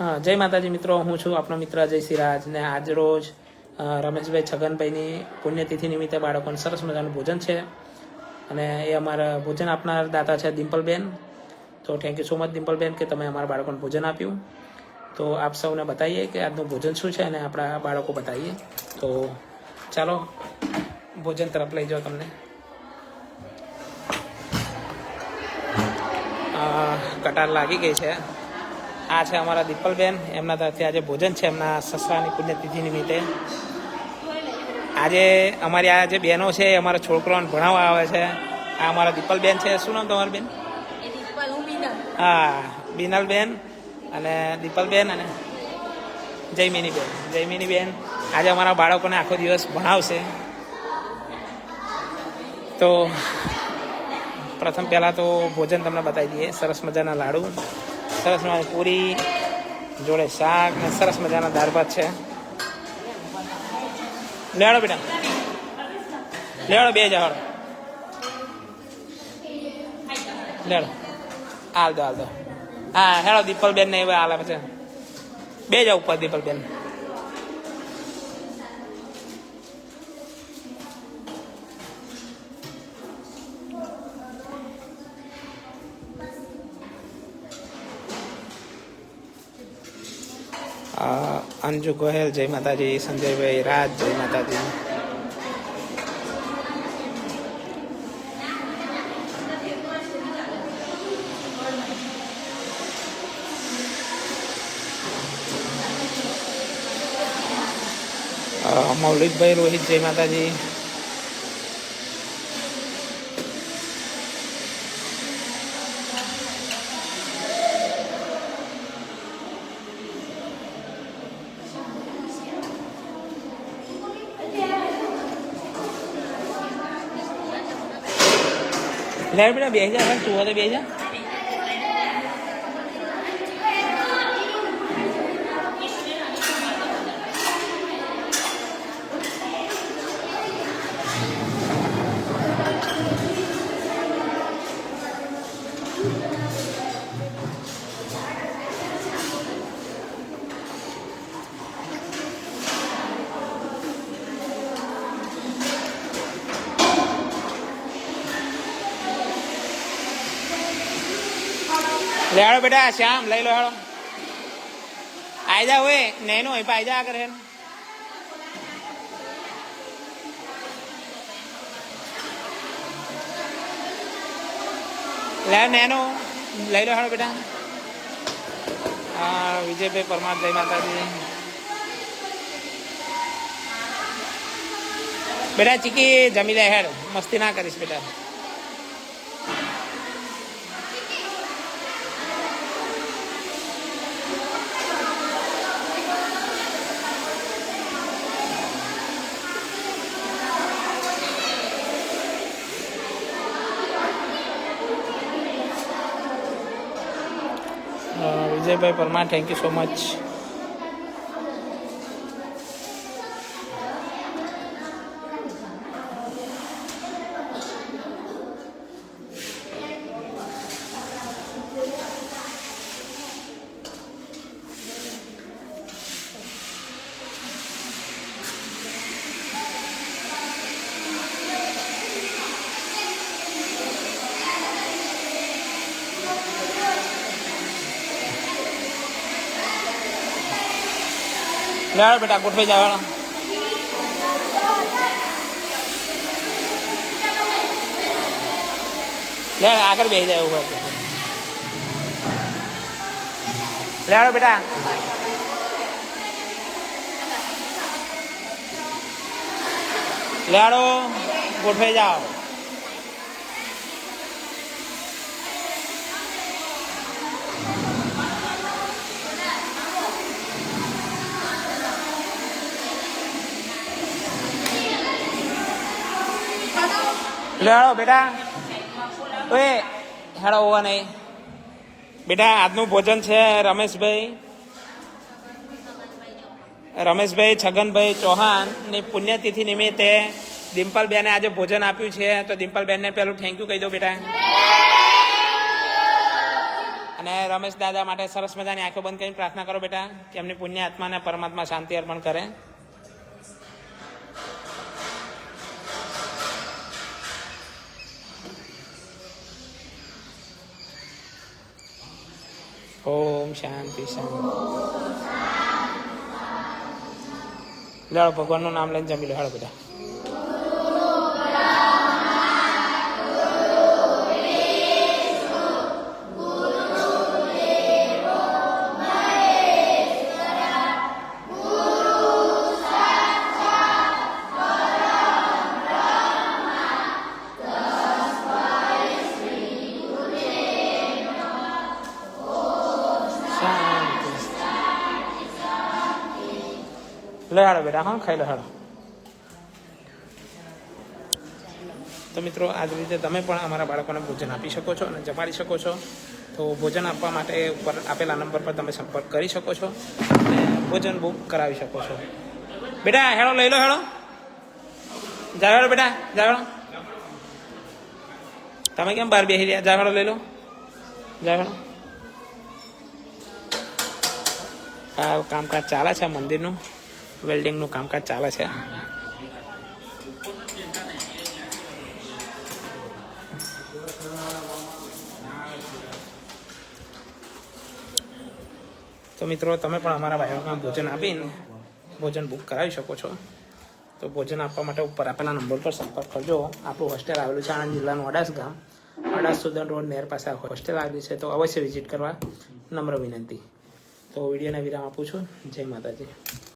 હા, જય માતાજી મિત્રો, હું છું આપનો મિત્ર જય સિરાજ ને આજ રોજ રમેશભાઈ છગનભાઈની પુણ્યતિથિ નિમિત્તે બાળકોને સરસ મજાનું ભોજન છે. અને એ અમારા ભોજન આપનાર દાતા છે ડિમ્પલબેન તો thank you so much Dimpleben કે તમે અમારા બાળકોને ભોજન આપ્યું. તો આપ સૌને બતાવીએ કે આજનું ભોજન શું છે અને આપણા બાળકો બતાવીએ તો ચાલો, ભોજન તરફ લઈ જાઓ તમને. કટાર લાગી ગઈ છે. આ છે અમારા દીપલબેન. એમના તરફથી આજે ભોજન છે એમના સસરાની પુણ્યતિથિ નિમિત્તે. આજે અમારી આ જે બહેનો છે એ અમારા છોકરાઓને ભણાવવા આવે છે. આ અમારા દીપલબેન છે. શું નામ તમારું બેન? હું બીનલ. હા બિનલબેન અને દીપલબેન અને જયમિની બહેન આજે અમારા બાળકોને આખો દિવસ ભણાવશે. તો પ્રથમ પહેલાં તો ભોજન તમને બતાવી દઈએ. સરસ મજાના લાડુ. સરસ મજાની પૂરી, જોડે શાક ને સરસ મજાના દાળ ભાત છે. લેવાડો બેટા. લેવાડો બે જવાડો લેવાડો હાલ. દો હાલ દો. હા હેડો દીપલબેન ને એવા હાલે છે. બે જાવ ઉપર દીપલબેન. અંજુ ગોહેલ જય માતાજી સંજયભાઈ રાજ જય માતાજી. મૌલિકભાઈ રોહિત જય માતાજી. લે બેટા બે જા તું તો બે જા. લે હાલો બેટા, શ્યામ, લઈ લો હાડો. આઈ જા હોય, નેનો અહીં પાઈ જા કરે લે, નેનો, લઈ લો હાલો બેટા. હા, વિજયભાઈ પરમાર, જય માતાજી. બેટા, ચીકી, જમી લે હેડ. મસ્તી ના કરીશ બેટા. અ, Vijaybhai Parmar thank you so much લે હાલો બેટા, ગોઠવાઈ જાવ હાલો લે, આગળ બેસી જાય એવું હોય લે હાલો બેટા. લે હાલો ગોઠવાઈ જાઓ. હાલો બેટા. ઓએ, હેડો હોવા નહીં. બેટા, આજનું ભોજન છે રમેશભાઈ. રમેશભાઈ છગનભાઈ ચૌહાણની પુણ્યતિથિ નિમિત્તે ડિમ્પલબેને આજે ભોજન આપ્યું છે. તો ડિમ્પલબેનને પેલું થેન્ક યુ કહી દો, બેટા. અને રમેશ દાદા માટે સરસ મજાની આંખો બંધ કરીને પ્રાર્થના કરો, બેટા, કે એમની પુણ્ય આત્માને પરમાત્મા શાંતિ અર્પણ કરે. ઓમ શાંતિ શાંતિ. લેડો ભગવાનનું નામ લઈને જમી લો હાડો બધા લે બેટા હા, ખાઈ લો હાડો તો મિત્રો, આ રીતે તમે પણ અમારા બાળકોને ભોજન આપી શકો છો અને જમાડી શકો છો. તો ભોજન આપવા માટે ઉપર આપેલા નંબર પર તમે સંપર્ક કરી શકો છો અને ભોજન બુક કરાવી શકો છો. બેટા હેડો લઈ લો હેડો જાવેડો બેટા જાવેડો તમે કેમ બહાર બેસી રહ્યા? જાવેડો લઈ લો. જાવેડો આ કામકાજ ચાલે છે મંદિરનું. વેલ્ડિંગનું કામકાજ ચાલે છે. તો મિત્રો, તમે પણ અમારા ભાઈઓમાં ભોજન આપીને ભોજન બુક કરાવી શકો છો. તો ભોજન આપવા માટે ઉપર આપેલા નંબર પર સંપર્ક કરજો. આપણું હોસ્ટેલ આવેલું છે આણંદ જિલ્લાનું અડાસ ગામ. અડાસ સુદન રોડ નેર પાસે હોસ્ટેલ આવેલી છે. તો અવશ્ય વિઝિટ કરવા નમ્ર વિનંતી. તો વિડીયોને વિરામ આપું છું. જય માતાજી.